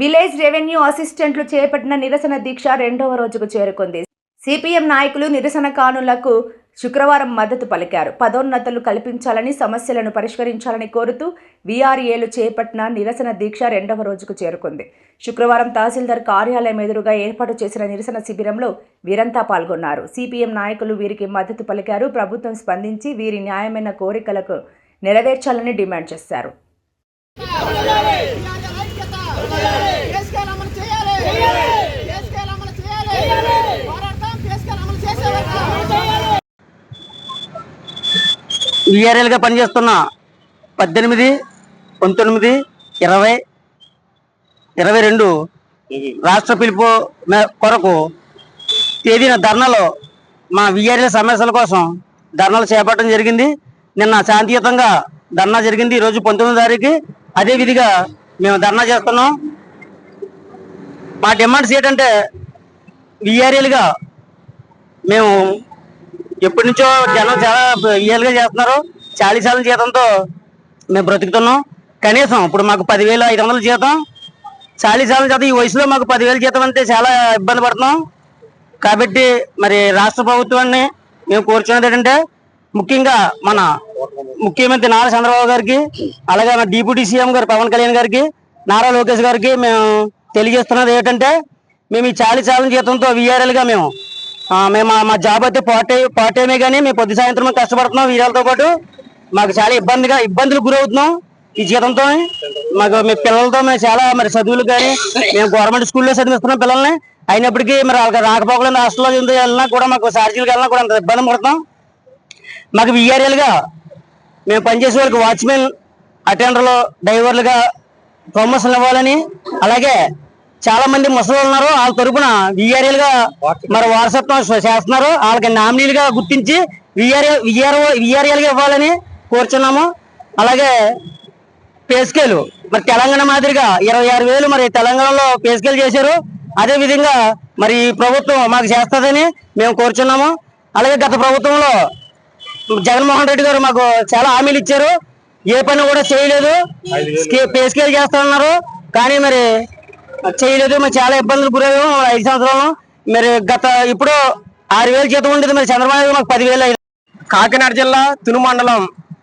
Village revenue అసిస్టెంట్లు చేపట్టిన నిరసన దీక్ష రెండవ రోజుకు చేరుకుంది. సిపిఎం నాయకులు నిరసనకారులకు శుక్రవారం మద్దతు పలికారు. పదోన్నతులు కల్పించాలని సమస్యలను పరిష్కరించాలని కోరుతూ వీఆర్ఏలు చేపట్టిన నిరసన దీక్ష రెండవ రోజుకు చేరుకుంది. శుక్రవారం తహసీల్దార్ కార్యాలయం ఎదురుగా ఏర్పాటు చేసిన నిరసన శిబిరంలో వీరంతా పాల్గొన్నారు. సిపిఎం నాయకులు వీరికి మద్దతు పలికారు. ప్రభుత్వం స్పందించి వీరి న్యాయమైన కోరికలకు నెరవేర్చాలని డిమాండ్ చేశారు. విఆర్ఎల్గా పనిచేస్తున్న పద్దెనిమిది పంతొమ్మిది ఇరవై ఇరవై రెండు రాష్ట్ర పిలుపు కొరకు తేదీన ధర్నాలో మా విఆర్ఎల్ సమస్యల కోసం ధర్నాలు చేపట్టడం జరిగింది. నిన్న శాంతియుతంగా ధర్నా జరిగింది. ఈరోజు పంతొమ్మిది తారీఖు. అదేవిధిగా మేము ధర్నా చేస్తున్నాం. మా డిమాండ్స్ ఏంటంటే విఆర్ఎల్గా మేము ఎప్పటి నుంచో జనం చాలా ఇయర్గా చేస్తున్నారు. చాలీస్ సార్లు జీతంతో మేము బ్రతుకుతున్నాం. కనీసం ఇప్పుడు మాకు పదివేలు ఐదు వందల జీతం. చాలీస్ సార్లు జీతం ఈ వయసులో మాకు పదివేలు జీతం అంటే చాలా ఇబ్బంది పడుతున్నాం. కాబట్టి మరి రాష్ట్ర ప్రభుత్వాన్ని మేము కోరుచున్నది ఏంటంటే ముఖ్యంగా మన ముఖ్యమంత్రి నారా చంద్రబాబు గారికి అలాగే మా డిప్యూటీ సీఎం గారు పవన్ కళ్యాణ్ గారికి నారా లోకేష్ గారికి మేము తెలియజేస్తున్నది ఏంటంటే మేము ఈ చాలీస్ చాలని జీతంతో వీఆర్ఎల్గా మేము మేము మా- మా జాబ్ అయితే పార్ట్ టైం కానీ మేము పొద్దు సాయంత్రం కష్టపడుతున్నాం వీరాలతో పాటు. మాకు చాలా ఇబ్బందిగా ఇబ్బందులు గురవుతున్నాం ఈ జీతంతో మాకు మీ పిల్లలతో మేము చాలా మరి చదువులు కానీ మేము గవర్నమెంట్ స్కూల్లో చదివిస్తున్నాం పిల్లల్ని. అయినప్పటికీ మరి వాళ్ళకి రాకపోకలేని హాస్టల్లో చదివి వెళ్ళినా కూడా మాకు ఛార్జీలకు వెళ్ళినా కూడా అంత ఇబ్బంది పడుతున్నాం. మాకు వీఆర్ఎల్గా మేము పనిచేసే వాళ్ళకి వాచ్మెన్ అటెండర్లు డ్రైవర్లుగా ప్రమోషన్లు ఇవ్వాలని అలాగే చాలా మంది ముసలి ఉన్నారు. వాళ్ళ తరపున VRL గా మరి వారసత్వం చేస్తున్నారు. వాళ్ళకి నామినీలుగా గుర్తించి విఆర్ఎల్ విఆర్ఓ విఆర్ఎల్గా ఇవ్వాలని కోరుచున్నాము. అలాగే పేస్కేలు మరి తెలంగాణ మాదిరిగా ఇరవై ఆరు వేలు మరి తెలంగాణలో పేస్కేలు చేశారు. అదే విధంగా మరి ప్రభుత్వం మాకు చేస్తుందని మేము కోరుచున్నాము. అలాగే గత ప్రభుత్వంలో జగన్మోహన్ రెడ్డి గారు మాకు చాలా హామీలు ఇచ్చారు. ఏ పని కూడా చేయలేదు. పే స్కేల్ చేస్తున్నారు కానీ మరి చేయలేదు. మరి చాలా ఇబ్బందులు గురయ్యాము. ఐదు సంవత్సరాలు. మరి గత ఇప్పుడు ఆరు వేలు జీతం ఉండేది. మరి చంద్రబాబు మాకు పదివేలు అయింది. కాకినాడ జిల్లా తును మండలం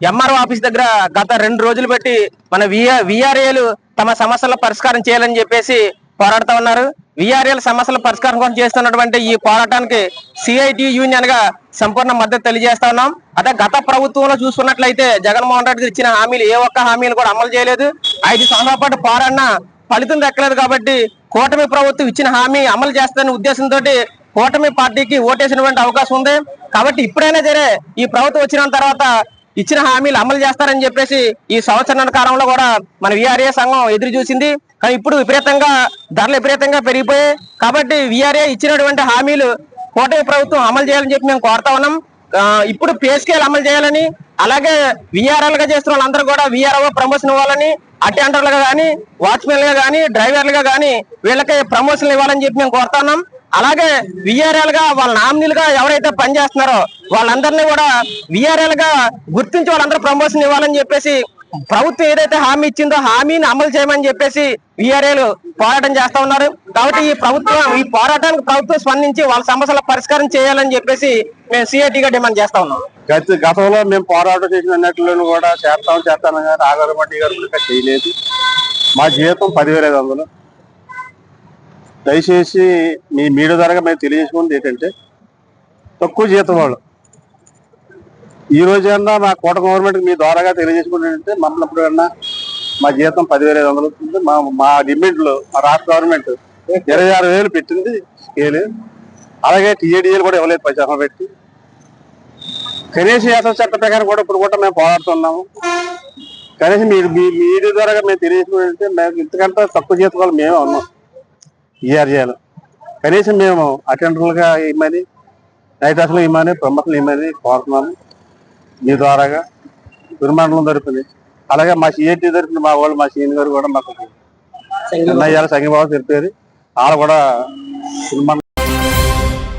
ఎంఆర్ఓ ఆఫీస్ దగ్గర గత రెండు రోజులు పెట్టి మన విఆర్ఏలు తమ సమస్యల పరిష్కారం చేయాలని చెప్పేసి పోరాడుతూ ఉన్నారు. విఆర్ఎల్ సమస్యల పరిష్కారం కోసం చేస్తున్నటువంటి ఈ పోరాటానికి సిఐటి యూనియన్గా సంపూర్ణ మద్దతు తెలియజేస్తా ఉన్నాం. అదే గత ప్రభుత్వంలో చూసుకున్నట్లయితే జగన్మోహన్ రెడ్డి ఇచ్చిన హామీలు ఏ ఒక్క హామీలు కూడా అమలు చేయలేదు. ఐదు సంవత్సరాల పాటు పోరాడిన ఫలితం దక్కలేదు కాబట్టి కూటమి ప్రభుత్వం ఇచ్చిన హామీ అమలు చేస్తారనే ఉద్దేశంతో కూటమి పార్టీకి ఓటేసినటువంటి అవకాశం ఉంది. కాబట్టి ఇప్పుడైనా సరే ఈ ప్రభుత్వం వచ్చిన తర్వాత ఇచ్చిన హామీలు అమలు చేస్తారని చెప్పేసి ఈ సంవత్సరం కాలంలో కూడా మన విఆర్ఏ సంఘం ఎదురు చూసింది. కానీ ఇప్పుడు విపరీతంగా ధరలు విపరీతంగా పెరిగిపోయాయి. కాబట్టి విఆర్ఏ ఇచ్చినటువంటి హామీలు కూటమి ప్రభుత్వం అమలు చేయాలని చెప్పి మేము కోరుతా ఉన్నాం. ఇప్పుడు పే స్కేల్ అమలు చేయాలని అలాగే విఆర్ఎల్గా చేస్తున్న వాళ్ళందరూ కూడా విఆర్ఓ ప్రమోషన్ ఇవ్వాలని అటెండర్లుగా కానీ వాచ్మెన్లుగా కానీ డ్రైవర్లుగా కానీ వీళ్ళకి ప్రమోషన్ ఇవ్వాలని చెప్పి మేము కోరుతున్నాం అలాగే విఆర్ఎల్గా వాళ్ళ నామినీలుగా ఎవరైతే పనిచేస్తున్నారో వాళ్ళందరినీ కూడా విఆర్ఎల్గా గుర్తించి వాళ్ళందరూ ప్రమోషన్ ఇవ్వాలని చెప్పేసి ప్రభుత్వం ఏదైతే హామీ ఇచ్చిందో హామీని అమలు చేయమని చెప్పేసి విఆర్ఏలు పోరాటం చేస్తా ఉన్నారు. కాబట్టి ఈ ప్రభుత్వం ఈ పోరాటానికి ప్రభుత్వం స్పందించి వాళ్ళ సమస్యల పరిష్కారం చేయాలని చెప్పేసి మేము సిఐటిగా డిమాండ్ చేస్తా ఉన్నాం. గత గతంలో మేము పోరాటం చేసిన కూడా చేస్తాం చేస్తాం. కానీ ఆగరమట్టి గారు చేయలేదు. మా జీవితం పదివేల ఐదు వందలు. దయచేసి మీ మీడియా ద్వారా మేము తెలియజేసుకుంది ఏంటంటే తక్కువ జీతం వాళ్ళు. ఈ రోజైనా మా కోట గవర్నమెంట్ మీ ద్వారాగా తెలియజేసుకుంటే మమ్మల్ని ఎప్పుడైనా మా జీతం పదివేల ఐదు వందలు ఉంటుంది మా మా డిమాండ్లు మా రాష్ట్ర గవర్నమెంట్ ఇరవై ఆరు వేలు పెట్టింది స్కేలు. అలాగే టీఏడిఏలు కూడా ఇవ్వలేదు పది పెట్టి. కనీస యాత్ర చట్ట ప్రకారం కూడా ఇప్పుడు కూడా మేము పోరాడుతున్నాము కనీసం మీరు మీ మీడియా ద్వారా మేము తెలియజేసుకుంటే మేము ఇంతకంటే తక్కువ జీతం వాళ్ళు మేమే ఉన్నాం. ఈఆర్జీలు కనీసం మేము అటెండర్లుగా ఇమ్మని నైట్ అసలు ఇమ్మని ప్రమోషన్లు ఇమ్మని కోరుతున్నాము. మీ ద్వారాగా తిరుమండలం తరపుని అలాగే మా సిఐటి తరపున మా వాళ్ళు మా సీఎం గారు కూడా మాకు చిన్న సంఘీభావం తెలిపారు వాళ్ళు కూడా తిరుమల